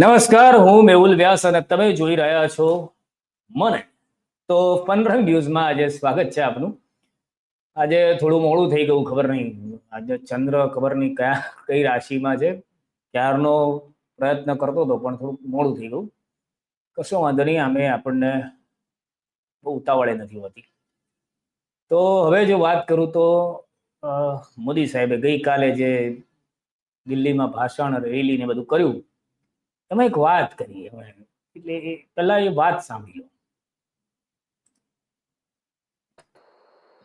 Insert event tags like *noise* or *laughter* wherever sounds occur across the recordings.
નમસ્કાર, હું મેહુલ વ્યાસ અને તમે જોઈ રહ્યા છો મને. તો પંદર ન્યૂઝમાં આજે સ્વાગત છે આપનું. આજે થોડું મોડું થઈ ગયું, ખબર નહીં. આજે ચંદ્ર ખબર નહીં કયા, કઈ રાશિમાં છે. ક્યારનો પ્રયત્ન કરતો હતો, પણ થોડું મોડું થઈ ગયું. કશો વાંધો નહીં અમે આપણને બહુ ઉતાવળે નથી હોતી. તો હવે જો વાત કરું તો મોદી સાહેબે ગઈકાલે જે દિલ્હીમાં ભાષણ રેલી ને બધું કર્યું એમાં એક વાત કરી એમણે. એટલે એ પહેલા એ વાત સાંભળી લો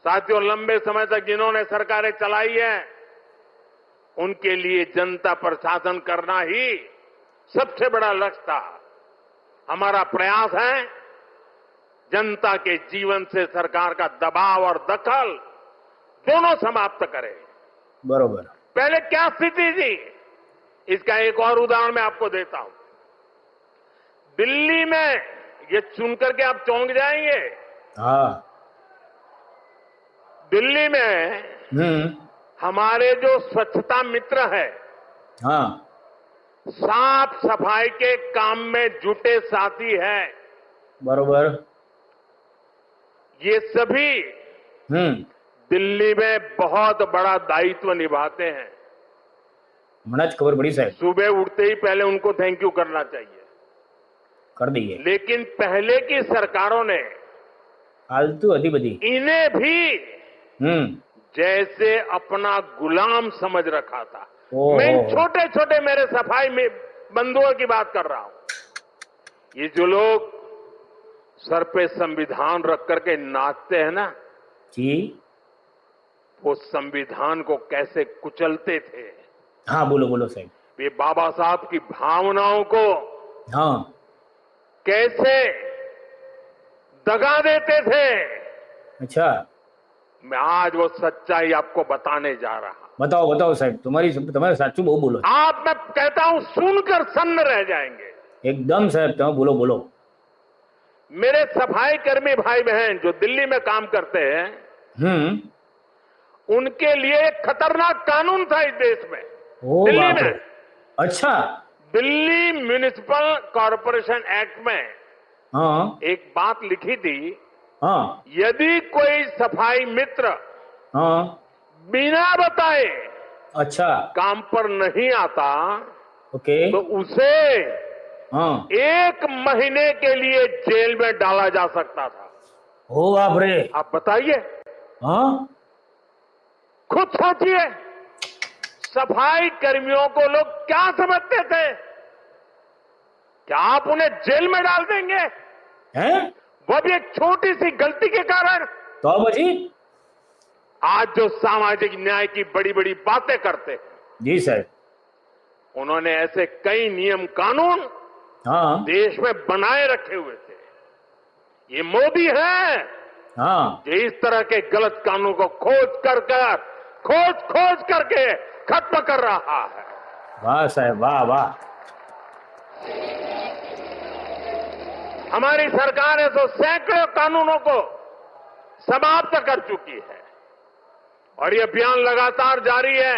साथियों लंबे समय तक जिन्होंने सरकारें चलाई है उनके लिए जनता पर शासन करना ही सबसे बड़ा लक्ष्य था हमारा प्रयास है जनता के जीवन से सरकार का दबाव और दखल दोनों समाप्त करें બરોબર पहले क्या स्थिति थी इसका एक और उदाहरण मैं आपको देता हूँ। दिल्ली में ये चुन करके आप चौंक जाएँगे। हाँ। दिल्ली में हम्म। हमारे जो स्वच्छता मित्र है हाँ। साफ़ सफ़ाई के काम में जुटे साथी है। बरोबर। ये सभी हम्म। दिल्ली में बहुत बड़ा दायित्व निभाते हैं। मनोज खबर बड़ी साहब। सुबह उठते ही पहले उनको थैंक यू करना चाहिए। कर दिए लेकिन पहले की सरकारों ने फालतू अधिपति। इन्हें भी हम्म। जैसे अपना गुलाम समझ रखा था। मैं छोटे छोटे मेरे सफ़ाई में बंधुओं की बात कर रहा हूँ। ये जो लोग सर पे संविधान रख करके नाचते हैं ना जी। वो संविधान को कैसे कुचलते थे? हाँ बोलो बोलो साहब ये बाबा साहब की भावनाओं को हाँ। कैसे दगा देते थे? अच्छा। मैं आज वो सच्चाई आपको बताने जा रहा बताओ बताओ साहब तुम्हारी तुम्हारे साचू बहुत बोलो। आप मैं कहता हूँ सुनकर सन्न रह जाएँगे। एकदम साहब तुम बोलो बोलो। मेरे सफ़ाई कर्मी भाई बहन जो दिल्ली में काम करते हैं हम्म। उनके लिए खतरनाक कानून था इस देश में। दिल्ली में। अच्छा। दिल्ली म्यूनिसिपल कॉरपोरेशन एक्ट में हाँ। एक बात लिखी थी हाँ। यदि कोई सफ़ाई मित्र हाँ। बिना बताए अच्छा। काम पर नहीं आता ओके। तो उसे हाँ। एक महीने के लिए जेल में डाला जा सकता था। हो बाप रे। आप बताइए। हाँ। खुद सोचिए। सफ़ाई कर्मियों को लोग क्या समझते थे? क्या आप उन्हें जेल में डाल देंगे? हैं? वो भी एक छोटी सी गलती के कारण। तो जी आज जो सामाजिक न्याय की बड़ी बड़ी बातें करते जी सर। उन्होंने ऐसे कई नियम कानून हाँ। देश में बनाए रखे हुए थे। ये मोदी है। हाँ। जो इस तरह के गलत कानून को खोज कर कर खोज खोज करके खत्म कर रहा है વાહ સાહેબ વાહ વાહ हमारी सरकार है तो सैकड़ों कानूनों को समाप्त कर चुकी है और ये अभियान लगातार जारी है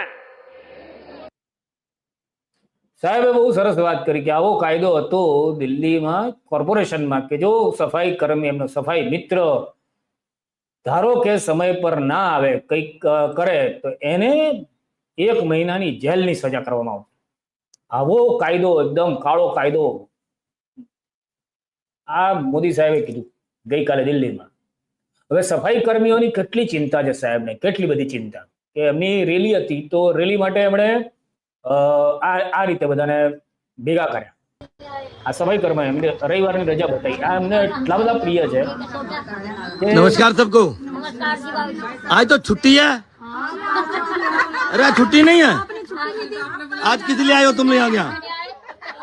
સાહેબે બહુ સરસ વાત કરી કે આવો કાયદો હતો દિલ્હીમાં કોર્પોરેશનમાં કે જો સફાઈ કર્મી એમનો સફાઈ મિત્ર ધારો કે સમય પર ના આવે, કંઈક કરે, તો એને એક મહિનાની જેલની સજા કરવામાં આવતી આવો કાયદો, એકદમ કાળો કાયદો. આ મોદી સાહેબે કીધું ગઈકાલે દિલ્હીમાં. હવે સફાઈ કર્મીઓની કેટલી ચિંતા છે સાહેબને? કેટલી બધી ચિંતા? કે એમની રેલી હતી તો રેલી માટે એમણે આ રીતે બધાને ભેગા કર્યા. આ સફાઈ કર્મી એમને રવિવારની રજા બતાવી આ એમને એટલા બધા પ્રિય છે કે नमस्कार सबको नमस्कार जी बाबू जी। आज तो छुट्टी है अरे आज छुट्टी नहीं है आज किस लिए आए हो तुम लोग यहाँ यहाँ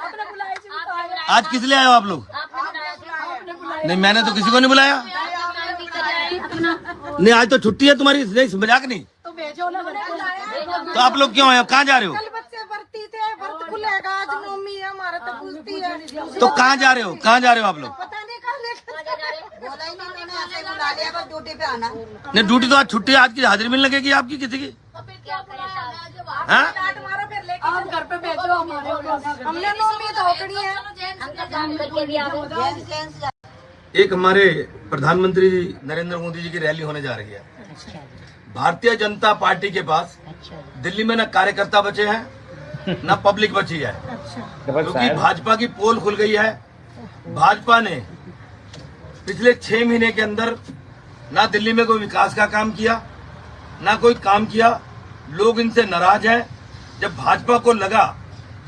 आपने बुलाया जी बताया। आज किस लिए आए हो आप लोग आपने बुलाया जी, आपने बुलाया। नहीं मैंने तो किसी को नहीं बुलाया आपने भी कराया। अपना नहीं आज तो छुट्टी है तुम्हारी नहीं मजाक नहीं तो भेजो ना भेजो। तो आप लोग क्यों आए हो कहाँ जा रहे हो आज नौमी हमारा तो पूछती है। तो कहाँ जा रहे हो? कहाँ जा रहे हो आप लोग? पता नहीं कहाँ बोला ही नहीं मैंने ऐसे बुला लिया बस ड्यूटी पे आना। नहीं ड्यूटी तो आज छुट्टी आज की हाजिरी मिलने लगेगी आपकी किसी की? तो? हाँ? डांट मारो फिर लेके आप घर पे भेजो हमारे हमने होकड़ी है। एक हमारे प्रधानमंत्री नरेंद्र मोदी जी की रैली होने जा रही है। भारतीय जनता पार्टी के पास दिल्ली में न कार्यकर्ता बचे हैं *laughs* न पब्लिक बची है। क्योंकि भाजपा की पोल खुल गई है। भाजपा ने पिछले छह महीने के अंदर ना दिल्ली में कोई विकास का काम किया ना कोई काम किया। लोग इनसे नाराज़ हैं। जब भाजपा को लगा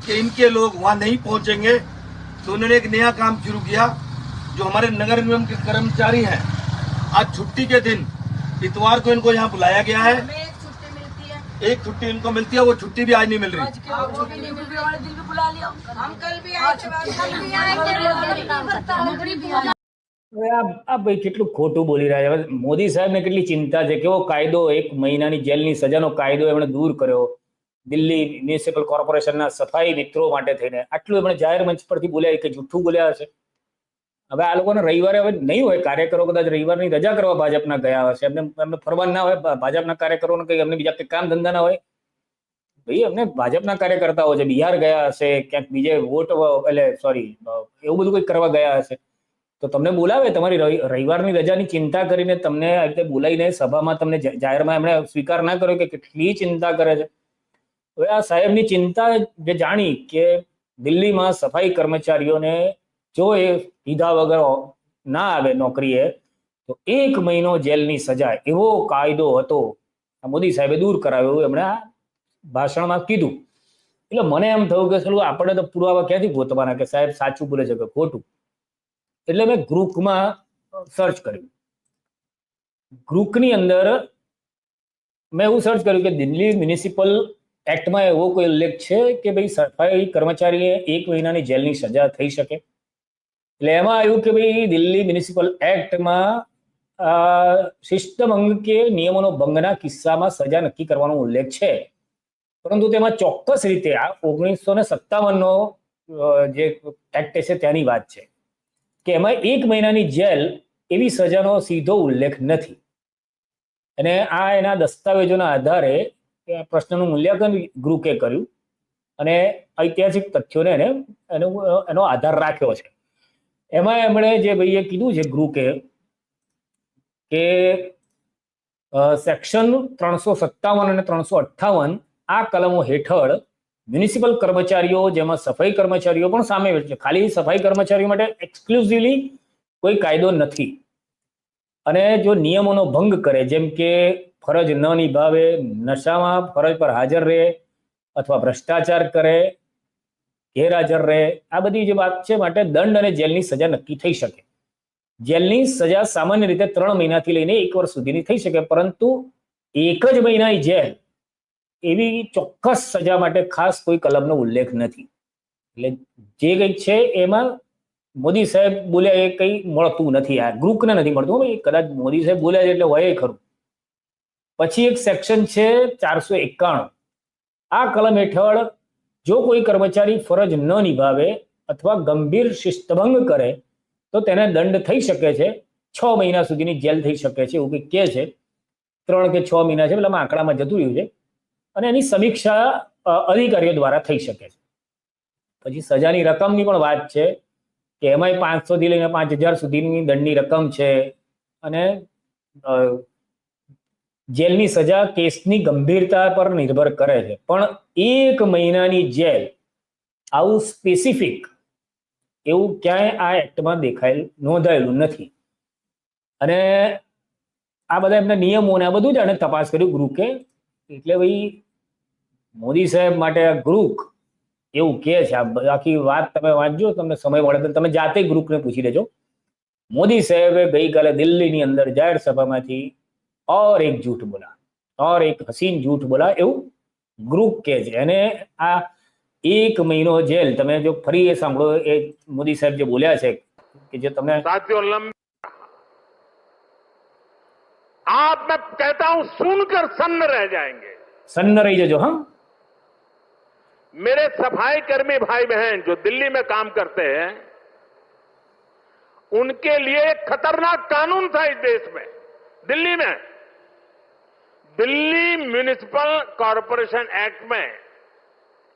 कि इनके लोग वहाँ नहीं पहुँचेंगे तो उन्होंने एक नया काम शुरू किया जो हमारे नगर निगम के कर्मचारी हैं। आज छुट्टी के दिन इतवार को इनको यहाँ बुलाया गया है। एक छुट्टी मिलती है एक छुट्टी इनको मिलती है वो छुट्टी भी आज नहीं मिल रही आपको भी ड्यूटी वाले दिन भी बुला लिया हम कल भी आए थे कल भी आए थे नौकरी भी है હવે આ આ ભાઈ કેટલું ખોટું બોલી રહ્યા છે હવે મોદી સાહેબને કેટલી ચિંતા છે કેવો કાયદો એક મહિનાની જેલની સજાનો કાયદો એમણે દૂર કર્યો દિલ્હી મ્યુનિસિપલ કોર્પોરેશનના સફાઈ મિત્રો માટે થઈને આટલું એમણે જાહેર મંચ પરથી બોલ્યા કે જૂઠું બોલ્યા હશે હવે આ લોકોને રવિવારે હવે નહીં હોય, કાર્યકરો કદાચ રવિવારની રજા કરવા ભાજપના ગયા હશે એમને એમને ફરવા ના હોય ભાજપના કાર્યકરોને કઈ એમને બીજા કંઈ કામ ધંધા ના હોય? ભાઈ, એમને ભાજપના કાર્યકર્તાઓ છે, બિહાર ગયા હશે, ક્યાંક બીજે વોટ એટલે સોરી એવું બધું કંઈક કરવા ગયા હશે. તો તમને બોલાવે, તમારી રવિવારની રજાની ચિંતા કરીને તમને આ રીતે બોલાવીને સભામાં તમને જાહેરમાં એમણે સ્વીકાર ના કર્યો કે કેટલી ચિંતા કરે છે? હવે આ સાહેબની ચિંતા જે જાણી કે દિલ્હીમાં સફાઈ કર્મચારીઓને જો એ લીધા વગર ના આવે નોકરીએ, તો એક મહિનો જેલની સજા એવો કાયદો હતો મોદી સાહેબે દૂર કરાવ્યો એમણે આ ભાષણમાં કીધું. એટલે મને એમ થયું કે ચલો આપણે તો પુરાવા ક્યાંથી ગોતવાના કે સાહેબ સાચું બોલે છે કે ખોટું? એટલે મેં ગ્રુપમાં સર્ચ કર્યું. ગ્રુપની અંદર મેં એવું સર્ચ કર્યું કે દિલ્હી મ્યુનિસિપલ એક્ટમાં એવો કોઈ ઉલ્લેખ છે કે ભાઈ સફાઈ કર્મચારીએ એક મહિનાની જેલની સજા થઈ શકે? એટલે એમાં આવ્યું કે ભાઈ દિલ્હી મ્યુનિસિપલ એક્ટમાં અ, અંગ કે નિયમોનો ભંગના કિસ્સામાં સજા નક્કી કરવાનો ઉલ્લેખ છે. પરંતુ તેમાં ચોક્કસ રીતે આ ઓગણીસો ને સત્તાવનનો જે એક્ટ છે તેની વાત છે. કે એમાં એક મહિનાની જેલ એવી સજાનો સીધો ઉલ્લેખ નથી. અને આ એના દસ્તાવેજોના આધારે પ્રશ્નનું મૂલ્યાંકન ગ્રુપે કર્યું. અને ઐતિહાસિક તથ્યોને એનો એનો આધાર રાખ્યો છે. એમાં એમણે જે ભાઈએ કીધું છે ગ્રુપે કે સેક્શન ત્રણસો સત્તાવન અને ત્રણસો અઠ્ઠાવન આ કલમો હેઠળ મ્યુનિસિપલ કર્મચારીઓ, જેમાં સફાઈ કર્મચારીઓ પણ સામેલ છે. ખાલી સફાઈ કર્મચારીઓ માટે એક્સક્લુઝિવલી કોઈ કાયદો નથી. અને જો નિયમોનો ભંગ કરે, જેમ કે ફરજ ન નિભાવે, નશામાં ફરજ પર હાજર રહે અથવા ભ્રષ્ટાચાર કરે ગેરહાજર રહે. આ બધી જે વાત છે માટે દંડ અને જેલની સજા નક્કી થઈ શકે. જેલની સજા સામાન્ય રીતે ત્રણ મહિનાથી લઈને એક વર્ષ સુધીની થઈ શકે, પરંતુ એક જ મહિનાની જેલ એવી ચોક્કસ સજા માટે ખાસ કોઈ કલમનો ઉલ્લેખ નથી. એટલે જે કંઈક છે એમાં મોદી સાહેબ બોલ્યા એ કંઈ મળતું નથી. આ ગ્રુપને નથી મળતું. એ કદાચ મોદી સાહેબ બોલ્યા એટલે હોય ખરું. પછી એક સેક્શન છે ચારસો એકાણું. આ કલમ હેઠળ જો કોઈ કર્મચારી ફરજ ન નિભાવે અથવા ગંભીર શિસ્તભંગ કરે, તો તેને દંડ થઈ શકે છે. છ મહિના સુધીની જેલ થઈ શકે છે એવું કંઈક કહે છે. ત્રણ કે છ મહિના છે પેલા આંકડામાં જતું રહ્યું છે. અને એની સમીક્ષા અધિકારીઓ દ્વારા થઈ શકે છે. પછી સજાની રકમની પણ વાત છે કે એમાંય પાંચસોથી લઈને પાંચ હજાર સુધીની દંડની રકમ છે. અને જેલની સજા કેસની ગંભીરતા પર નિર્ભર કરે છે. પણ એક મહિનાની જેલ આવું સ્પેસિફિક એવું ક્યાંય આ એક્ટમાં દેખાયેલ નોંધાયેલું નથી. અને આ બધા એમના નિયમો ને આ બધું જ આને તપાસ કર્યું ગ્રુકે એટલે ભાઈ, મોદી સાહેબ માટે આ ગ્રુક એવું કે છે. આ બાકી વાત તમે વાંચજો, તમને સમય મળે તમે જાતે ગ્રુપને પૂછી લેજો. મોદી સાહેબે ગઈકાલે દિલ્હીની અંદર જાહેર સભામાંથી और एक झूठ बोला और एक हसीन झूठ बोला એવું ગ્રુપ કે છે અને આ એક મહિનો જેલ તમે જો ફરી એ સાંભળો એ મોદી સાહેબ જે બોલ્યા છે કે જે તમને साथियों लंबे आप मैं कहता हूं सुनकर सन्न रह जाएंगे સન્ન રહી જજો હા मेरे सफाई कर्मी भाई बहन जो दिल्ली में काम करते हैं उनके लिए एक खतरनाक कानून था इस देश में दिल्ली में दिल्ली म्यूनिसिपल कॉरपोरेशन एक्ट में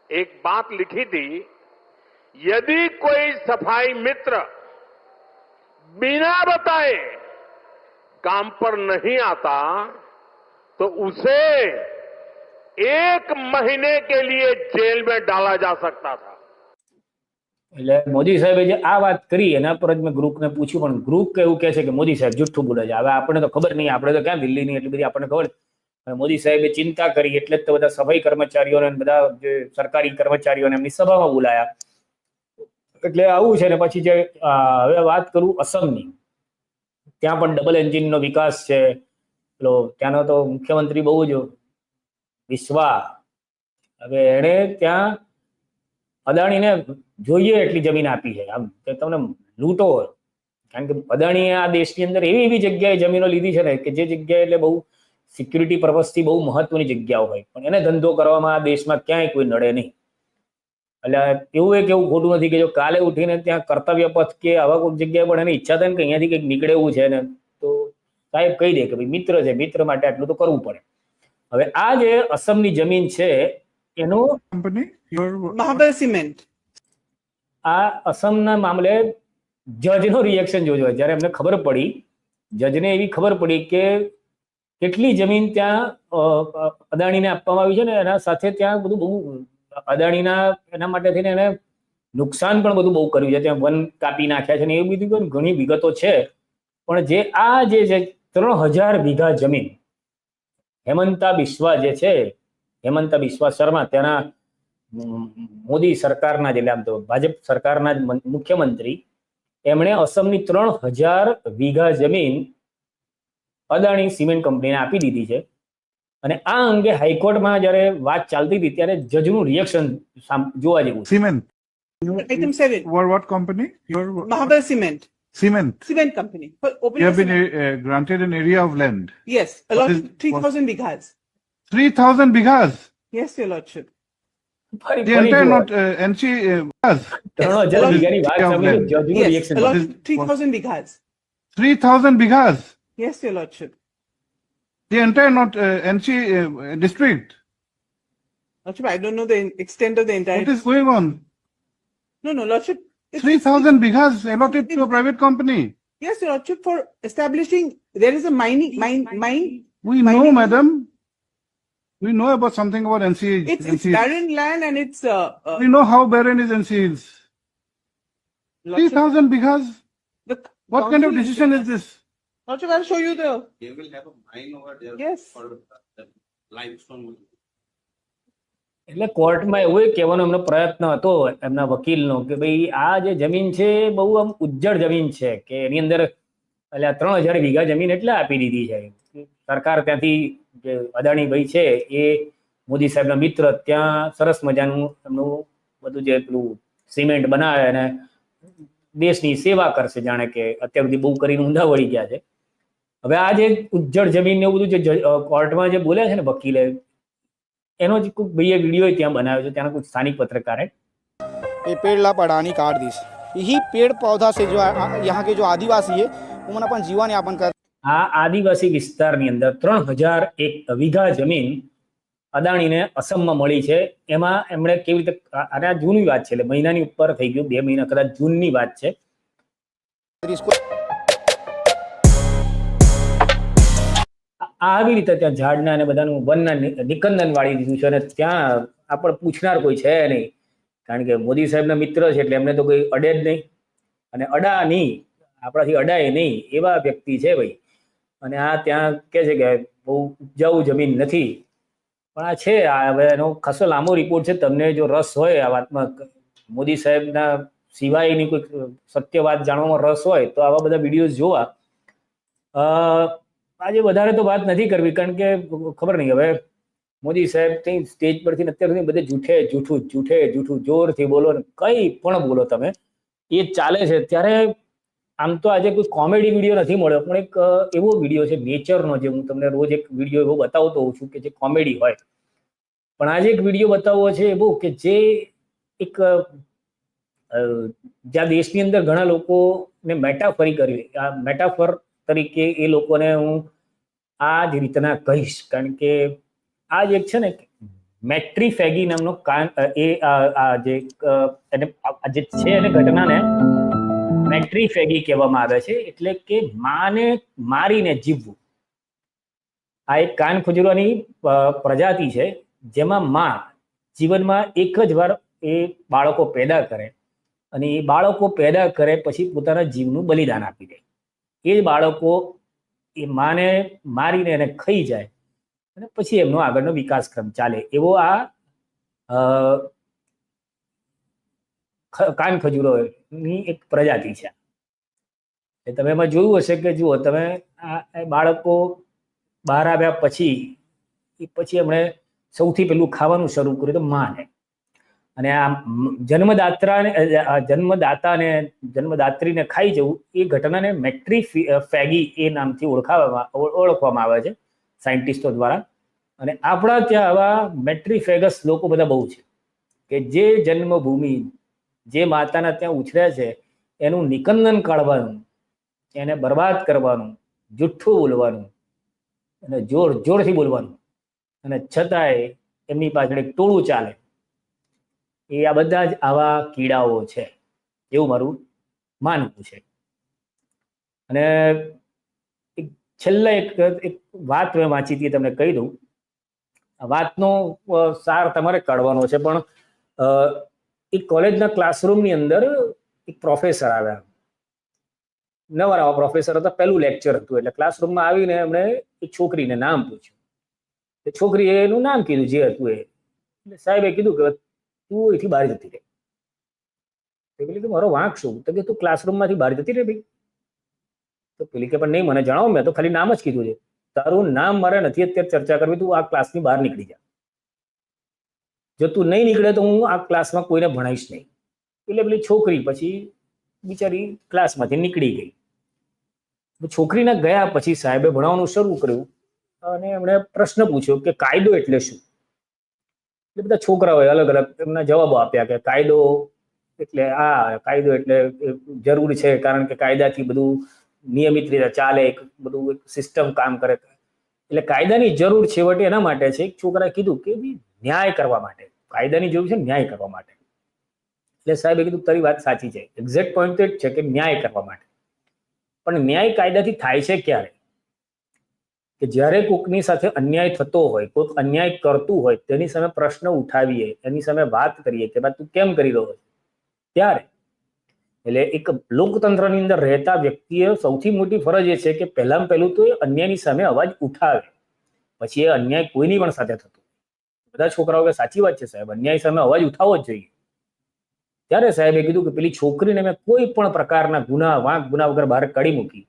एक बात लिखी थी यदि कोई सफाई मित्र बिना बताए काम पर नहीं आता तो उसे एक महीने के लिए जेल में डाला जा सकता था એટલે મોદી સાહેબે જે આ વાત કરી એના પર જ મેં ગ્રુપને પૂછ્યું પણ ગ્રુપ એવું કહે છે કે મોદી સાહેબ જુઠ્ઠું બોલે છે હવે આપણને તો ખબર નહીં આપણે તો ક્યાં દિલ્હીની એટલી બધી આપણને ખબર હવે મોદી સાહેબે ચિંતા કરી એટલે જ તો બધા સફાઈ કર્મચારીઓને અને બધા જે સરકારી કર્મચારીઓને એમની સભામાં બોલાયા. એટલે આવું છે ને પછી જે હવે વાત કરું અસમની. ત્યાં પણ ડબલ એન્જિનનો વિકાસ છે. પેલો, ત્યાંનો તો મુખ્યમંત્રી બહુ જ વિશ્વા. હવે એણે ત્યાં અદાણીને જોઈએ એટલી જમીન આપી છે. આમ કે તમને લૂંટો કારણ કે અદાણીએ આ દેશની અંદર એવી એવી જગ્યાએ જમીનો લીધી છે ને કે જે જગ્યાએ એટલે બહુ સિક્યુરિટી પર્પઝથી બહુ મહત્વની જગ્યાઓ હોય. પણ એને ધંધો કરવામાં આ દેશમાં ક્યાંય કોઈ નડે નહીં. એટલે એવું એક એવું ખોટું નથી કે જો કાલે ઉઠીને ત્યાં કર્તવ્ય પથ કે આવા કોઈ જગ્યાએ પણ એની ઈચ્છા થાય ને કે અહીંયાથી કંઈક નીકળે એવું છે ને તો સાહેબ કહી દે કે ભાઈ મિત્ર છે મિત્ર માટે આટલું તો કરવું પડે. હવે આ જે અસમની જમીન છે એનું સિમેન્ટ. આ અસમના મામલે જજનો રિએક્શન જોજો. જ્યારે એમને ખબર પડી જજને એવી ખબર પડી કે કેટલી જમીન ત્યાં અદાણીને આપવામાં આવી છે ને એના સાથે ત્યાં બધું બહુ, અદાણીના એના માટે થઈને એને નુકસાન પણ બધું બહુ કર્યું છે. ત્યાં વન કાપી નાખ્યા છે ને એવી બધી પણ ઘણી વિગતો છે. પણ જે આ જે છે, ત્રણ હજાર વીઘા જમીન, હેમંતા બિસ્વા જે છે, હેમંતા બિસ્વા શર્મા ત્યાંના મોદી સરકારના જે આમ તો ભાજપ સરકારના મુખ્યમંત્રી, એમણે અસમની ત્રણ હજાર વીઘા જમીન અદાણી સિમેન્ટ કંપનીને આપી દીધી છે અને આ અંગે હાઈકોર્ટમાં જ્યારે વાત ચાલતી હતી ત્યારે જજનું રિએક્શન જોવા જેવું Cement. cement. Company. You have a been cement- uh, granted an area of land. Yes, a What lot, is- three what- thousand bighas. 3,000 bighas. Yes, your lordship. ફરી The ફરી entire જુઓ. not uh, NC uh, bighas. ત્રણ હજાર Yes, વીઘાની વાત Yeah, સાંભળી land. જજનું Yes, reaction a lot, What is- three thousand bighas. 3,000 bighas. Yes, your lordship. The entire not uh, NC uh, district. Lordship, I don't know the extent of the entire. What is going on? No, no, lordship. it's- 3,000 bighas allotted to a private company. Yes, your lordship, for establishing, there is a mining, mine, mine. We My know, madam. We know about something about NC. It's, it's barren land and it's, uh, uh, We know how barren is NC is. 3,000 bighas. the What kind of decision is this? Lordship, I'll show you the, They will have a mine over there. Yes. For the limestone. એટલે કોર્ટમાં એવું કહેવાનો એમનો પ્રયત્ન હતો એમના વકીલનો કે ભાઈ આ જે જમીન છે બહુ આમ ઉજ્જડ જમીન છે કે એની અંદર એટલે આ ત્રણ હજાર વીઘા જમીન એટલે આપી દીધી છે સરકાર ત્યાંથી જે અદાણી ભાઈ છે એ મોદી સાહેબના મિત્ર ત્યાં સરસ મજાનું એમનું બધું જે પેલું સિમેન્ટ બનાવે અને દેશની સેવા કરશે જાણે કે અત્યાર સુધી બહુ કરીને ઊંધા વળી ગયા છે હવે આ જે ઉજ્જડ જમીન ને એવું બધું જે જજ- અ, કોર્ટમાં જે બોલ્યા છે ને વકીલે એનો જ કોઈક ભાઈએ વિડીયો ત્યાં બનાવ્યો છે ત્યાંના કોઈ સ્થાનિક પત્રકારે ये पेड़ ला पड़ानी काट दी यही पेड़ पौधा से जो आ- यहाँ के जो आदिवासी है वो मन अपन जीवन यापन कर આ આદિવાસી વિસ્તારની અંદર ત્રણ હજાર એક વીઘા જમીન અદાણીને અસમમાં મળી છે એમાં એમણે કેવી રીતે આ- અને આ જૂની વાત છે એટલે મહિનાની ઉપર થઈ ગયું બે મહિના કદાચ જૂનની વાત છે આવી રીતે ત્યાં ઝાડના અને બધાનું વનના નિકંદન વાળી દીધું છે અને ત્યાં આપણે પૂછનાર કોઈ છે નહીં. કારણ કે મોદી સાહેબના મિત્ર છે એટલે એમને તો કોઈ અડે જ નહીં. અને અડા નહીં. આપણાથી અડાય નહીં. એવા વ્યક્તિ છે ભાઈ. અને આ ત્યાં કે છે કે બહુ ઉપજાઉ જમીન નથી. પણ આ છે, આ હવે એનો ખાસો લાંબો રિપોર્ટ છે. તમને જો રસ હોય આ વાતમાં મોદી સાહેબના સિવાયની કોઈ સત્ય વાત જાણવામાં રસ હોય તો આવા બધા વિડીયોઝ જોવા. આજે વધારે તો વાત નથી કરવી, કારણ કે ખબર નહીં હવે. મોદી સાહેબ કઈ સ્ટેજ પરથી અત્યાર સુધી બધે જૂઠે, જૂઠું જૂઠે, જૂઠું, જોરથી બોલો ને કઈ પણ બોલો તમે. એ ચાલે છે. ત્યારે આમ તો આજે કોઈ કોમેડી વીડિયો નથી મળ્યો, પણ એક એવો વીડિયો છે, નેચરનો, જે હું તમને રોજ એક વીડિયો એવો બતાવતો હોઉં છું કે જે કોમેડી હોય. પણ આજે એક વીડિયો બતાવવો છે એવો કે જે એક જ્યાં દેશની અંદર ઘણા લોકોને મેટાફરી કરવી આ મેટાફર તરીકે એ લોકોને હું આ જ રીતના કહીશ. કારણ કે આ જ છે ને મેટ્રી ફેગી નામનો કાન એ જે એને જે છે એને ઘટનાને મેટ્રી ફેગી કહેવામાં આવે છે. એટલે કે માને મારીને જીવવું. આ એક કાન ખુજરવાની પ્રજાતિ છે, જેમાં માં જીવનમાં એક જ વાર એ બાળકો પેદા કરે અને એ બાળકો પેદા કરે પછી પોતાના જીવનું બલિદાન આપી દે. એ જ બાળકો એ માને મારીને એને ખાઈ જાય અને પછી એમનો આગળનો વિકાસક્રમ ચાલે. એવો આ કાન ખજૂરોની એક પ્રજાતિ છે. એ તમે એમાં જોયું હશે કે જુઓ તમે આ આ બાળકો બહાર આવ્યા પછી, એ પછી એમણે સૌથી પહેલું ખાવાનું શરૂ કર્યું તો માને. અને આ જન્મદાત્રાને જન્મદાતાને જન્મદાત્રીને ખાઈ જવું એ ઘટનાને મેટ્રી ફેગી એ નામથી ઓળખાવામાં ઓળખવામાં આવે છે સાયન્ટિસ્ટો દ્વારા. અને આપણા ત્યાં આવા મેટ્રીફેગસ લોકો બધા બહુ છે કે જે જન્મભૂમિ, જે માતાના ત્યાં ઉછર્યા છે, એનું નિકંદન કાઢવાનું, એને બરબાદ કરવાનું, જુઠ્ઠું બોલવાનું અને જોર જોરથી બોલવાનું. અને છતાંય એમની પાછળ એક ટોળું ચાલે. એ આ બધા જ આવા કીડાઓ છે, એવું મારું માનવું છે. અને છેલ્લે એક એક વાત મેં વાંચી હતી તમને કહી દઉં. વાતનો સાર તમારે કાઢવાનો છે, પણ એક કોલેજના ક્લાસરૂમની અંદર એક પ્રોફેસર આવ્યા. નવા આવા પ્રોફેસર હતા, પહેલું લેક્ચર હતું, એટલે ક્લાસરૂમમાં આવીને એમણે એક છોકરીને નામ પૂછ્યું. છોકરીએ એનું નામ કીધું, જે હતું એ. એટલે સાહેબે કીધું કે તું એથી બહાર જતી રહે. તો પેલી કે મારો વાંક શું? તો કે તું ક્લાસરૂમમાંથી બહાર જતી રહે ભાઈ. તો પેલી કે પણ નહીં, મને જણાવો, મેં તો ખાલી નામ જ કીધું છે. તારું નામ મારે નથી અત્યારે ચર્ચા કરવી, તું આ ક્લાસની બહાર નીકળી જા. જો તું નહીં નીકળે તો હું આ ક્લાસમાં કોઈને ભણાવીશ નહીં. એટલે પેલી છોકરી પછી બિચારી ક્લાસમાંથી નીકળી ગઈ. છોકરીના ગયા પછી સાહેબે ભણાવવાનું શરૂ કર્યું અને એમણે પ્રશ્ન પૂછ્યો કે કાયદો એટલે શું? એટલે બધા છોકરાઓએ અલગ અલગ એમના જવાબો આપ્યા કે કાયદો એટલે આ કાયદો એટલે જરૂર છે, કારણ કે કાયદાથી બધું નિયમિત રીતે ચાલે, એક બધું એક સિસ્ટમ કામ કરે. એટલે કાયદાની જરૂર છેવટે એના માટે છે, એક છોકરાએ કીધું કે ભાઈ ન્યાય કરવા માટે, કાયદાની જરૂર છે ન્યાય કરવા માટે. એટલે સાહેબે કીધું તારી વાત સાચી છે એક્ઝેક્ટ પોઈન્ટ તો જ છે કે ન્યાય કરવા માટે. પણ ન્યાય કાયદાથી થાય છે ક્યારે? કે જ્યારે કોકની સાથે અન્યાય થતો હોય કોઈક અન્યાય કરતું હોય, તેની સામે પ્રશ્ન ઉઠાવીએ, એની સામે વાત કરીએ કે ભાઈ તું કેમ કરી રહ્યો છે? ત્યારે એટલે એક લોકતંત્રની અંદર રહેતા વ્યક્તિએ સૌથી મોટી ફરજ એ છે કે પહેલામાં પહેલું તો એ અન્યાયની સામે અવાજ ઉઠાવે. પછી એ અન્યાય કોઈની પણ સાથે થતો બધા છોકરાઓ કે સાચી વાત છે સાહેબ, અન્યાય સામે અવાજ ઉઠાવવો જ જોઈએ. ત્યારે સાહેબે કીધું કે પેલી છોકરીને મેં કોઈ પણ પ્રકારના ગુના, વાંક, ગુના વગર બહાર કાઢી મૂકી.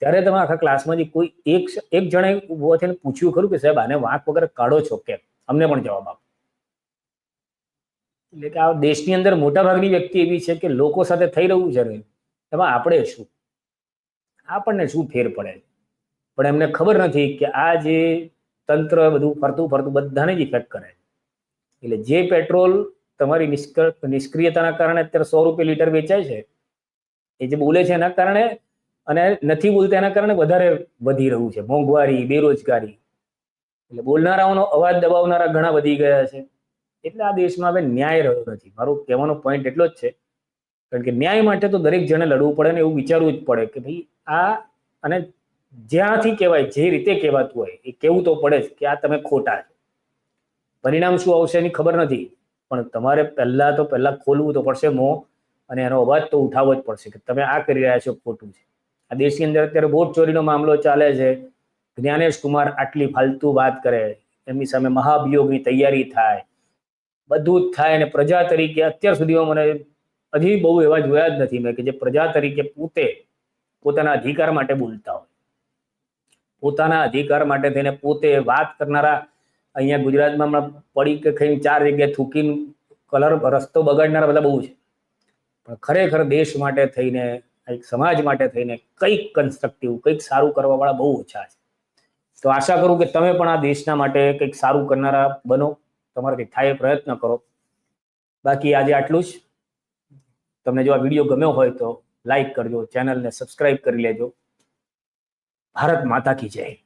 ત્યારે તમે આખા ક્લાસમાંથી કોઈ એક એક જણે ઊભો થઈને પૂછ્યું ખરું કે સાહેબ, આને વાંક વગર કાઢો છો કે અમને પણ જવાબ આપો. એટલે કે આ દેશની અંદર મોટાભાગની વ્યક્તિ એવી છે કે લોકો સાથે થઈ રહ્યું છે એમાં આપણે શું? આપણને શું ફેર પડે? પણ એમને ખબર નથી કે આ જે તંત્ર બધું ફરતું ફરતું બધાને જ ઇફેક્ટ કરે. એટલે જે પેટ્રોલ તમારી નિષ્ક- નિષ્ક્રિયતાના કારણે અત્યારે સો રૂપિયા લીટર વેચાય છે, એ જે બોલે છે એના કારણે અને નથી બોલતા એના કારણે વધારે વધી રહ્યું છે. મોંઘવારી, બેરોજગારી. એટલે બોલનારાઓનો અવાજ દબાવનારા ઘણા વધી ગયા છે. એટલે આ દેશમાં હવે ન્યાય રહ્યો નથી. મારો કહેવાનો પોઈન્ટ એટલો જ છે. કારણ કે ન્યાય માટે તો દરેક જણે લડવું પડે ને એવું વિચારવું જ પડે કે ભાઈ આ અને જ્યાંથી કહેવાય, જે રીતે કહેવાતું હોય, એ કહેવું તો પડે જ કે આ તમે ખોટા છો. પરિણામ શું આવશે એની ખબર નથી. પણ તમારે પહેલા તો પહેલા ખોલવું તો પડશે મોં અને એનો અવાજ તો ઉઠાવવો જ પડશે કે તમે આ કરી રહ્યા છો ખોટું છે. આ દેશની અંદર અત્યારે બોટ ચોરીનો મામલો ચાલે છે. જ્ઞાનેશ કુમાર આટલી ફાલતુ વાત કરે, એમની સામે મહાભિયોગની તૈયારી થાય. બધું જ થાય અને પ્રજા તરીકે અત્યાર સુધીમાં મને હજી બહુ એવા જોયા જ નથી મેં કે જે પ્રજા તરીકે પોતે પોતાના અધિકાર માટે બોલતા હોય. પોતાના અધિકાર માટે થઈને પોતે વાત કરનારા અહીંયા ગુજરાતમાં હમણાં પડી કે ખાઈને ચાર જગ્યાએ થૂકીને કલર રસ્તો બગાડનારા બધા બહુ છે. પણ ખરેખર દેશ માટે થઈને એક સમાજ માટે થઈને કંઈક કન્સ્ટ્રક્ટિવ કંઈક સારું કરવા વાળા બહુ ઓછા છે. તો આશા કરું કે તમે પણ આ દેશના માટે કંઈક સારું કરનારા બનો. તમારાથી થાય એ પ્રયત્ન કરો. બાકી આજે આટલું જ. તમને જો આ વીડિયો ગમ્યો હોય તો લાઈક કરજો, ચેનલને સબસ્ક્રાઈબ કરી લેજો. ભારત માતા કી જય.